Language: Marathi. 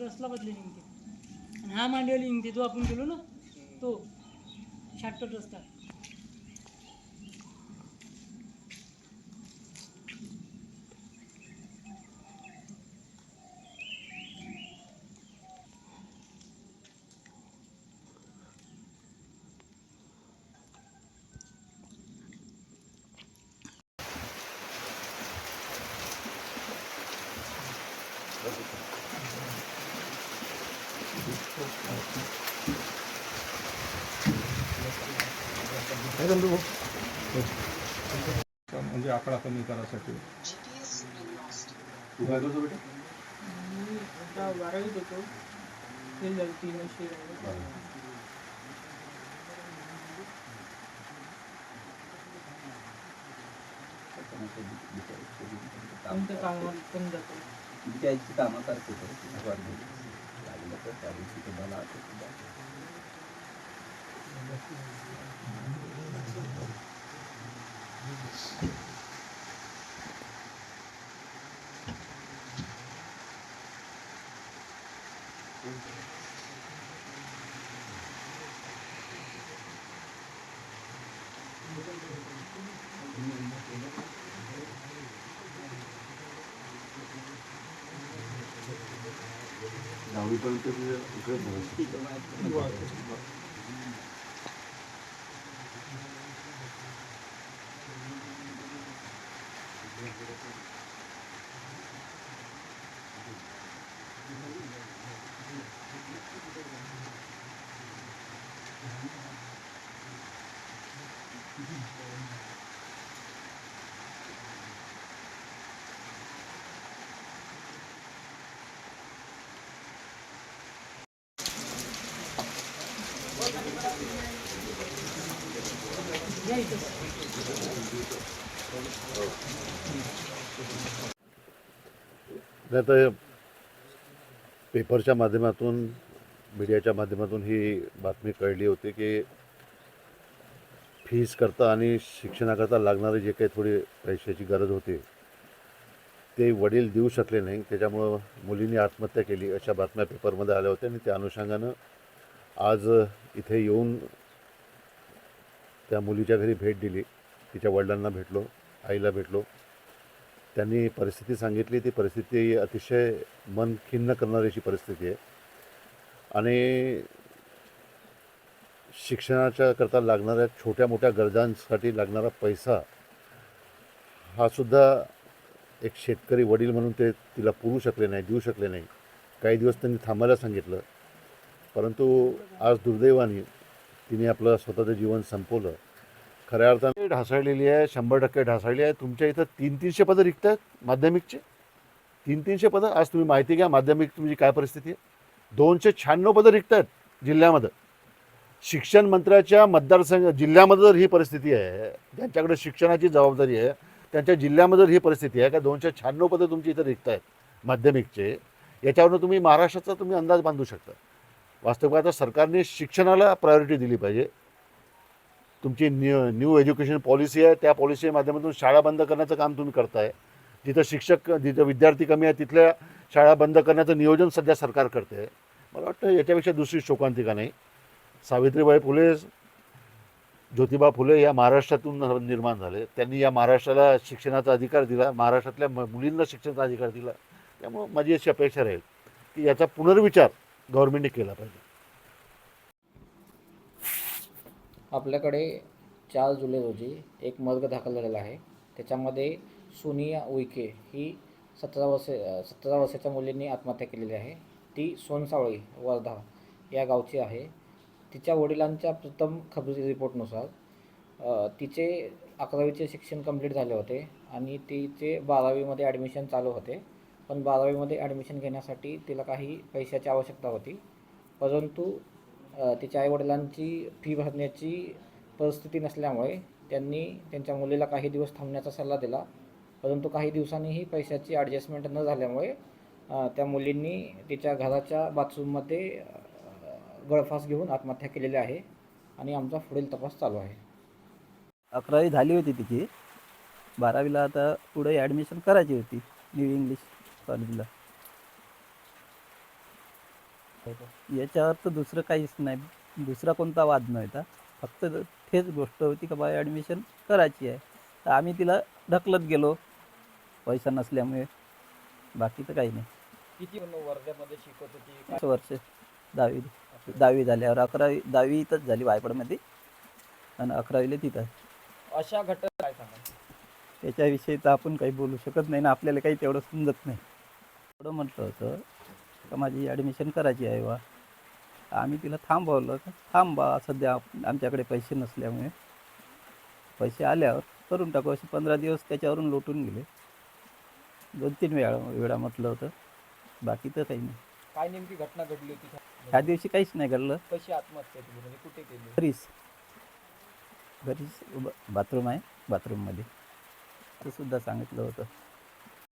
रसला बदलेल निघते. आणि हा मांडवली निघते जो आपण गेलो ना तो शॉर्टकट रस्ता म्हणजे आकडा कमी करायसाठी. बारावीत होतो ते झालं तीन वर्षे कामात पण जातो त्याची कामं करते तो. लागलं तर त्या दिवशी तुम्हाला दहावीपर्यंत तुझ्या इकडे या इथं हो. नाही तर पेपरच्या माध्यमातून मीडियाच्या माध्यमातून ही बातमी कळली होती की फीज करता आणि शिक्षणाकरता लागणारे जे काही थोडी पैशाची गरज होती ते वडील देऊ शकले नाही. त्याच्यामुळं मुलींनी आत्महत्या केली अशा बातम्या पेपरमध्ये आल्या होत्या आणि त्या अनुषंगानं आज इथे येऊन त्या मुलीच्या घरी भेट दिली. तिच्या वडिलांना भेटलो. आईला भेटलो. त्यांनी परिस्थिती सांगितली. ती परिस्थिती अतिशय मन खिन्न करणारी अशी परिस्थिती आहे. आणि शिक्षणाच्या करता लागणाऱ्या छोट्या मोठ्या गरजांसाठी लागणारा पैसा हा सुद्धा एक शेतकरी वडील म्हणून ते तिला पुरू शकले नाही देऊ शकले नाही. काही दिवस त्यांनी थांबायला सांगितलं. परंतु आज दुर्दैवाने तिने आपलं स्वतःचं जीवन संपवलं. खऱ्या अर्थाने ढासळलेली आहे शंभर टक्के ढासळली आहे. तुमच्या इथं तीन तीनशे पदं रिक्त आहेत माध्यमिकचे. तीन तीनशे पदं आज तुम्ही माहिती घ्या माध्यमिक तुमची काय परिस्थिती आहे. दोनशे शहाण्णव पदं रिक्त आहेत जिल्ह्यामध्ये. शिक्षण मंत्र्याच्या मतदारसंघ जिल्ह्यामध्ये जर ही परिस्थिती आहे ज्यांच्याकडे शिक्षणाची जबाबदारी आहे त्यांच्या जिल्ह्यामध्ये जर ही परिस्थिती आहे का दोनशे शहाण्णव पदं तुमची इथं रिक्त आहेत माध्यमिकचे याच्यावरून तुम्ही महाराष्ट्राचा तुम्ही अंदाज बांधू शकता. वास्तविक आता सरकारने शिक्षणाला प्रायोरिटी दिली पाहिजे. तुमची न्यू न्यू एज्युकेशन पॉलिसी आहे त्या पॉलिसीच्या माध्यमातून शाळा बंद करण्याचं काम तुम्ही करताय. जिथं शिक्षक जिथं विद्यार्थी कमी आहे तिथल्या शाळा बंद करण्याचं नियोजन सध्या सरकार करते आहे मला वाटतं याच्यापेक्षा दुसरी शोकांतिका नाही. सावित्रीबाई फुले ज्योतिबा फुले या महाराष्ट्रातून निर्माण झाले. त्यांनी या महाराष्ट्राला शिक्षणाचा अधिकार दिला महाराष्ट्रातल्या मुलींना शिक्षणाचा अधिकार दिला. त्यामुळं माझी अशी अपेक्षा राहील की याचा पुनर्विचार गव्हर्नमेंटने केला पाहिजे. आपल्याकडे चार जुलै रोजी एक मर्ग दाखल झालेला आहे. त्याच्यामध्ये सोनिया उईके ही सतरा वर्षे सतरा वर्षाच्या मुलींनी आत्महत्या केलेली आहे. ती सोनसावळी वर्धा या गावची आहे. तिच्या वडिलांच्या प्रथम खबरी रिपोर्टनुसार तिचे अकरावीचे शिक्षण कंप्लीट झाले होते आणि तिचे बारावीमध्ये ॲडमिशन चालू होते. पण बारावीमध्ये ॲडमिशन घेण्यासाठी तिला काही पैशाची आवश्यकता होती. परंतु तिच्या आईवडिलांची फी भरण्याची परिस्थिती नसल्यामुळे त्यांनी त्यांच्या मुलीला काही दिवस थांबण्याचा सल्ला दिला. परंतु काही दिवसांनीही पैशाची ॲडजस्टमेंट न झाल्यामुळे त्या मुलींनी तिच्या घराच्या बाथरूममध्ये गळफास घेऊन आत्महत्या केलेली आहे आणि आमचा पुढील तपास चालू आहे. अकरावी झाली होती तिची. बारावीला आता पुढे ॲडमिशन करायची होती न्यू इंग्लिश कॉलेजला होतं याच्यावर तर दुसरं काहीच नाही. दुसरा कोणता वाद नव्हता. फक्त तेच गोष्ट होती का बा ॲडमिशन करायची आहे. तर आम्ही तिला ढकलत गेलो. पैसा नसल्यामुळे. बाकी तर काही नाही. किती वर्ध्यामध्ये शिकत होती? पाच वर्ष. दहावी. दहावी झाल्यावर. अकरावी दहावी इथंच झाली वायपडमध्ये आणि अकरावीला तिथं. अशा घटना काय सांगा त्याच्याविषयी तर आपण काही बोलू शकत नाही ना आपल्याला काही तेवढं समजत नाही. एवढं म्हटलं होतं. का माझी ॲडमिशन करायची आहे बा आम्ही तिला थांबवलं. का थांब सध्या आमच्याकडे पैसे नसल्यामुळे. पैसे आल्यावर करून टाकू. असे पंधरा दिवस त्याच्यावरून लोटून गेले. दोन तीन वेळा वेळा म्हटलं होतं. बाकी तर काही नाही. काय नेमकी घटना घडली होती? ह्या दिवशी काहीच नाही घडलं. कशी आत्महत्या केली? म्हणजे कुठे केली? घरीच. घरीच बाथरूम आहे बाथरूममध्ये. ते सुद्धा सांगितलं होतं.